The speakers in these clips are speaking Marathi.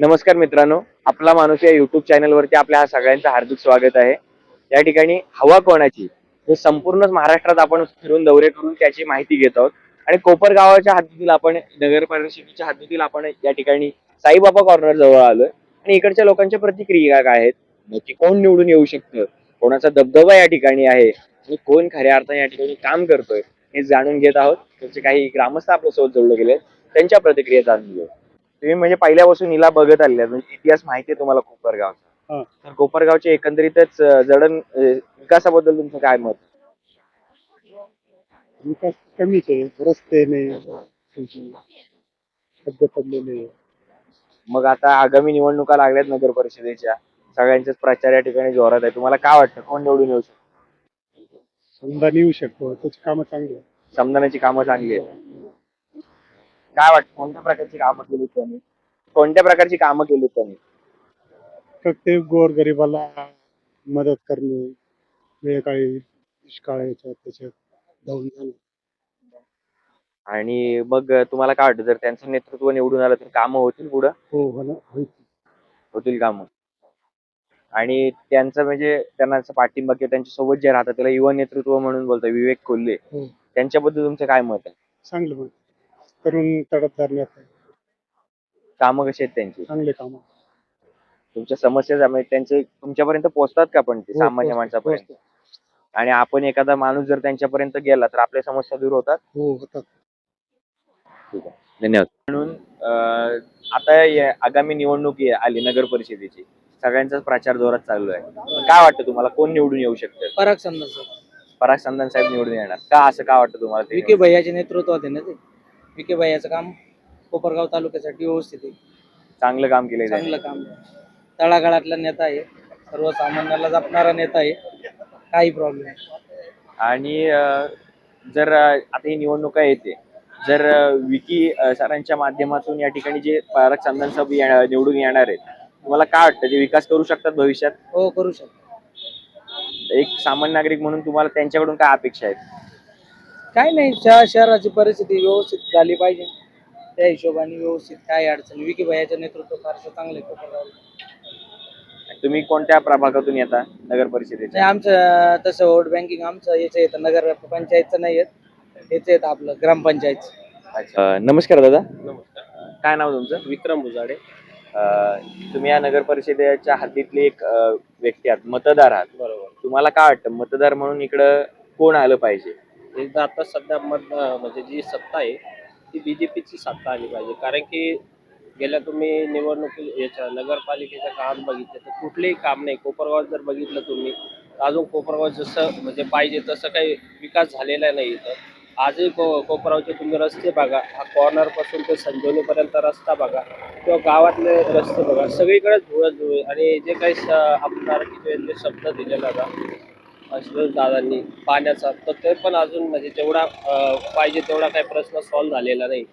नमस्कार मित्रांनो आपला माणूस या युट्यूब चॅनलवरती आपल्या सगळ्यांचं हार्दिक स्वागत आहे. या ठिकाणी हवा कोणाची? हे संपूर्ण महाराष्ट्रात आपण फिरून दौरे करून त्याची माहिती घेत आहोत. आणि कोपर गावाच्या हद्दीतील आपण नगर परिषदेच्या हद्दीतील आपण या ठिकाणी साईबाबा कॉर्नर जवळ आलोय. आणि इकडच्या लोकांच्या प्रतिक्रिया काय आहेत? नक्की कोण निवडून येऊ शकतं? कोणाचा दबदबा या ठिकाणी आहे? आणि कोण खऱ्या अर्थाने या ठिकाणी काम करतोय? हे जाणून घेत आहोत. त्याचे काही ग्रामस्थ आपल्यासोबत जोडले गेले त्यांच्या प्रतिक्रिया जाणून घेऊ. तुम्ही म्हणजे पहिल्यापासून हिला बघत आलेले आहेत. म्हणजे इतिहास माहिती आहे तुम्हाला कोपरगावचा. हा. तर कोपरगावचे एकंदरीतच जडण विकासाबद्दल तुमचं काय मत? विकास कमीच आहे रस्ते नाही मग आता आगामी निवडणुका लागल्यात नगर परिषदेच्या सगळ्यांचाच प्रचार या ठिकाणी जोरात आहे तुम्हाला काय वाटतं? कोण निवडून येऊ शकतो? समजा येऊ शकतो. त्याची कामं चांगली आहेत. समजानाची कामं चांगली आहेत. काय वाटतं? कोणत्या प्रकारची कामं केली त्यांनी? कोणत्या प्रकारची कामं केली त्यांनी? प्रत्येक गोर गरिबाला मदत करणे वेळकाळी दुष्काळ याच्यात त्याच्यात धावून जाणं. आणि मग तुम्हाला काय वाटतं? जर त्यांचं नेतृत्व निवडून आलं तर कामं होतील पुढं? हो होईल. होतील कामं. आणि त्यांचं म्हणजे त्यांना असं पाठिंबा किंवा त्यांच्यासोबत जे राहतात त्याला युवा नेतृत्व म्हणून बोलतात विवेक कोल्हे. हो. त्यांच्याबद्दल तुमचं काय मत आहे? चांगलं तरुण तडफदार नेते कामं कशी आहेत त्यांची? चांगले काम. तुमच्या समस्या ज्या त्यांचे तुमच्यापर्यंत पोहोचतात का पण ते सामान्य माणसापर्यंत? आणि आपण एखादा माणूस जर त्यांच्यापर्यंत गेला तर आपल्या समस्या दूर होतात? हो होतात. ठीक आहे. धन्यवाद. म्हणून अं, आता या आगामी निवडणूक ये- आली नगर परिषदेची. सगळ्यांचाच प्रचार जोरात चालू आहे. काय वाटतं तुम्हाला? कोण निवडून येऊ शकतं? पराग संदास पराग संधान साहेब निवडून येणार. का असं का वाटतं तुम्हाला ते विके भैयाचे नेतृत्वात आहे ना ते? विके भैयाचं काम कोपरगाव तालुक्यासाठी व्यवस्थित आहे. चांगलं काम केलंय त्यांनी. चांगलं काम आहे. तळागाळातला नेता आहे. सर्वसामान्याला जपणारा नेता आहे. काही प्रॉब्लेम नाही. आणि अं, जर अं, आता ही निवडणुका येते जर अं, विकी अं, सरांच्या माध्यमातून या ठिकाणी जे पराग संधान साहेब या- निवडून येणार आहेत तुम्हाला काय वाटतं? ते विकास करू शकतात भविष्यात? हो करू शकतो एक सामान्य नागरिक म्हणून तुम्हाला त्यांच्याकडून काय अपेक्षा आहेत? काय नाही शहर शहराची परिस्थिती व्यवस्थित झाली पाहिजे. त्या हिशोबाने व्यवस्थित काय अडचण विके भैयाचं नेतृत्व फारसं चांगलं आहे कोपरगावला तुम्ही कोणत्या प्रभागातून येता नगर परिषदेच्या? नाही आमचं तसं वोट बँकिंग आमचं याचं येतं नगर पंचायतचं नाही येत. याचं येतं आपलं ग्रामपंचायत. नमस्कार दादा. काय नाव तुमचं? विक्रम बुजाडे. अं, तुम्ही या नगर परिषदेच्या हद्दीतले एक अं, व्यक्ती आहात मतदार आहात. बरोबर. तुम्हाला काय वाटतं मतदार म्हणून इकडं कोण आलं पाहिजे? एकदा आता सध्या मत म्हणजे जी सत्ता आहे ती बी जे पीची सत्ता आली पाहिजे. कारण की गेल्या तुम्ही निवडणुकी याच्या नगरपालिकेच्या काळात बघितलं तर कुठलेही काम नाही. कोपरगाव जर बघितलं तुम्ही अजून कोपरगाव जसं म्हणजे पाहिजे तसं काही विकास झालेला नाही इथं. आजही को कोपरगावचे तुम्ही रस्ते बघा हा कॉर्नरपासून ते संजोलीपर्यंत रस्ता बघा किंवा गावातले रस्ते बघा सगळीकडेच धुळत धुळे आणि जे काही स- आमदारकीचे जे शब्द दिलेला होता सुरेश दादांनी पाण्याचा तर ते पण अजून म्हणजे तेवढा अं, पाहिजे तेवढा काही प्रश्न सॉल्व्ह झालेला नाही.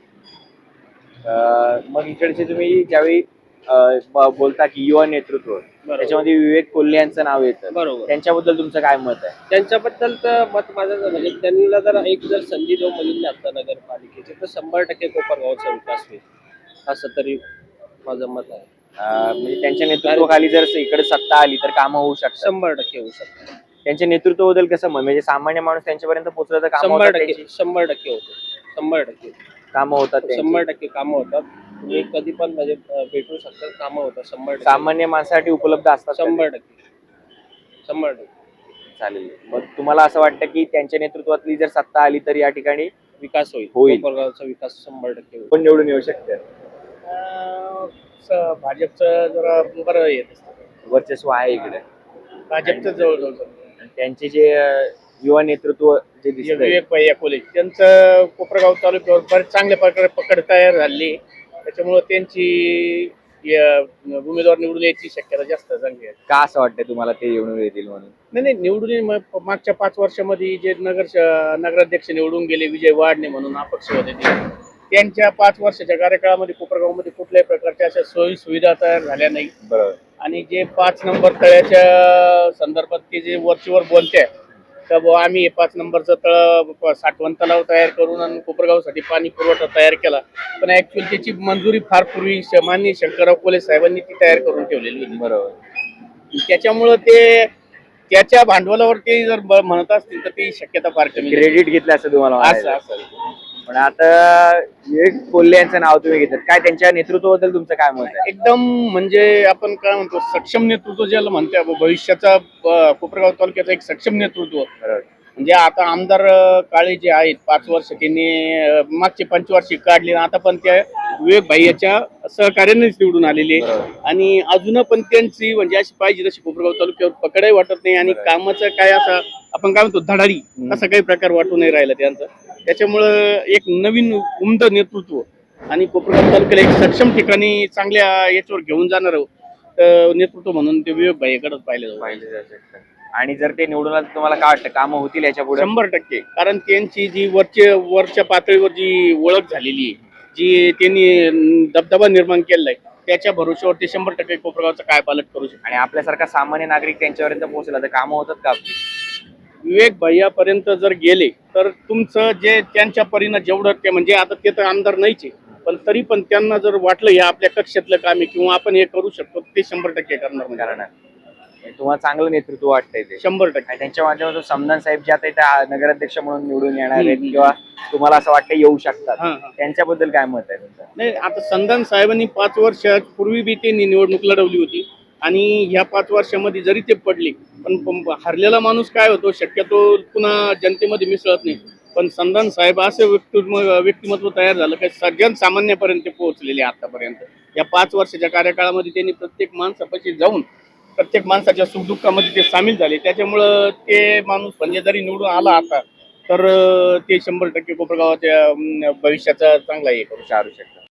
मग इकडचे तुम्ही ज्यावेळी अं, ब- बोलता की युवा नेतृत्व त्याच्यामध्ये विवेक कोल्हे यांचं नाव येतं. बरोबर. त्यांच्याबद्दल तुमचं काय मत आहे? त्यांच्याबद्दल तर मत माझं म्हणजे त्यांना जर एक जर संधी देऊ बघितली आता नगरपालिकेची तर शंभर टक्के कोपरगावचा विकास होईल. असं तरी माझं मत आहे. अं, म्हणजे त्यांच्या नेतृत्वाखाली जर इकडे सत्ता आली तर कामं होऊ शकतात. शंभर टक्के होऊ शकतं त्यांच्या नेतृत्वाबद्दल कसं मत म्हणजे सामान्य माणूस त्यांच्यापर्यंत पोहोचलं तर कामं शंभर होतात टक्के त्यांची? शंभर टक्के होते. शंभर टक्के. कामं होतात त्यांची. शंभर टक्के कामं होतात. तुम्ही कधी पण म्हणजे भेटू शकतात कामं होतात शंभर टक्के. सामान्य माणसासाठी उपलब्ध असतात का ते? शंभर टक्के. शंभर टक्के. चालेल. मग तुम्हाला असं वाटतं की त्यांच्या नेतृत्वातली जर सत्ता आली तर या ठिकाणी विकास होईल. होईल. कोपरगावचा विकास शंभर टक्के होईल. कोण निवडून येऊ शकतं? अं, स- भाजपचं जरा बरं येत असतं. वर्चस्व आहे इकडे. भाजपचं जवळजवळ त्यांचे जे युवा नेतृत्व जे दिसतंय. विवेक भैया कोले त्यांचं कोपरगाव तालुक्यावर बरेच चांगल्या प्रकारे पकड तयार झाली. त्याच्यामुळे त्यांची या, उमेदवार निवडून यायची शक्यता जास्त चांगली आहे. का असं वाटतं तुम्हाला ते निवडून येतील म्हणून? नाही नाही निवडून ये- मागच्या पाच वर्षामध्ये जे नगर नगराध्यक्ष निवडून गेले विजय वाडणे म्हणून अपक्ष होते ते. त्यांच्या पाच वर्षाच्या कार्यकाळामध्ये कोपरगावमध्ये कुठल्याही प्रकारच्या अशा सोयी सुविधा तयार झाल्या नाही. बरोबर. आणि जे पाच नंबर तळ्याच्या संदर्भात ते जे वरचीवर बोलते का बुवा आम्ही हे पाच नंबरचं तळ साठवण तलाव तयार करून आणि कोपरगावसाठी पाणी पुरवठा तयार केला पण ऍक्च्युअली त्याची मंजुरी फार पूर्वी श- माननीय शंकरराव कोले साहेबांनी ती तयार करून ठेवलेली होती बरोबर त्याच्यामुळं ते त्याच्या भांडवलावरती जर ब- म्हणत असतील तर ती शक्यता फार कमी आहे. क्रेडिट घेतलं असं तुम्हाला असं म्हणायचं. असं पण आता विवेक कोल्हे यांचं नाव तुम्ही घेतात. काय त्यांच्या नेतृत्वाबद्दल तुमचं काय मत आहे? एकदम म्हणजे आपण काय म्हणतो सक्षम नेतृत्व ज्याला म्हणते आपण, भविष्याचा अं, कोपरगाव तालुक्याचं एक सक्षम नेतृत्व. बरोबर. म्हणजे आता आमदार अं, काळे जे आहेत पाच वर्ष त्यांनी अं, मागचे पंचवार्षिक काढले आता पण त्या विवेक भाई याच्या सहकार्यानेच निवडून आलेले. आणि अजून पण त्यांची म्हणजे अशी पाहिजे तशी कोपरगाव तालुक्यावर पकडही वाटत नाही आणि. कामाचं काय असं आपण काय म्हणतो धडाडी. असा काही प्रकार वाटू नाही राहिला त्यांचं त्याच्यामुळं एक नवीन उमद नेतृत्व आणि कोपरगाव तालुक्याला एक सक्षम ठिकाणी चांगल्या याच्यावर घेऊन जाणार नेतृत्व म्हणून ते विवेक भाईकडेच पाहिलं शकतं. आणि जर ते निवडून आले तुम्हाला काय वाटतं कामं होतील याच्यापुढे शंभर टक्के कारण त्यांची जी वरचे वरच्या पातळीवर जी ओळख झालेली आहे जी त्यांनी दबदबा निर्माण केलेला आहे त्याच्या भरोश्यावर ते शंभर टक्के कोपरगावचं काय पालट करू शकतो. आणि आपल्यासारखा सामान्य नागरिक त्यांच्यापर्यंत पोहोचला तर कामं होतात का? आपली विवेक भैयापर्यंत जर गेले तर तुमचं जे त्यांच्या परीनं जेवढं ते म्हणजे आता ते तर आमदार नाहीच पण तरी पण त्यांना जर वाटलं हे आपल्या कक्षातलं काम आहे किंवा आपण हे करू शकतो ते शंभर टक्के करणार म्हणजे. कारण तुम्हाला चांगलं नेतृत्व वाटतंय ते. शंभर टक्के. आणि त्यांच्या माध्यमातून समदान साहेब जे आता इथे नगराध्यक्ष म्हणून निवडून येणार आहेत हम्म. किंवा तुम्हाला असं वाटतं येऊ शकतात. हा, हा. त्यांच्याबद्दल काय मत आहे तुमचं? नाही आता संधान साहेबांनी पाच वर्षापूर्वी बी त्यांनी निवडणूक लढवली होती. आणि ह्या पाच वर्षामध्ये जरी ते पडले पण पण हरलेला माणूस काय होतो शक्यतो पुन्हा जनतेमध्ये मिसळत नाही. पण संधान साहेब असं व्यक्तिमत्व व्यक्तिमत्व तयार झालं की सगळ्यात सामान्यपर्यंत ते पोहोचलेले आहे आतापर्यंत. या पाच वर्षाच्या कार्यकाळामध्ये त्यांनी प्रत्येक माणसापाशी जाऊन प्रत्येक माणसाच्या सुखदुःखामध्ये ते सामील झाले. त्याच्यामुळं ते माणूस म्हणजे जरी निवडून आला आता तर ते शंभर टक्के कोपरगावाच्या भविष्याचा चांगला हे करू शकतो.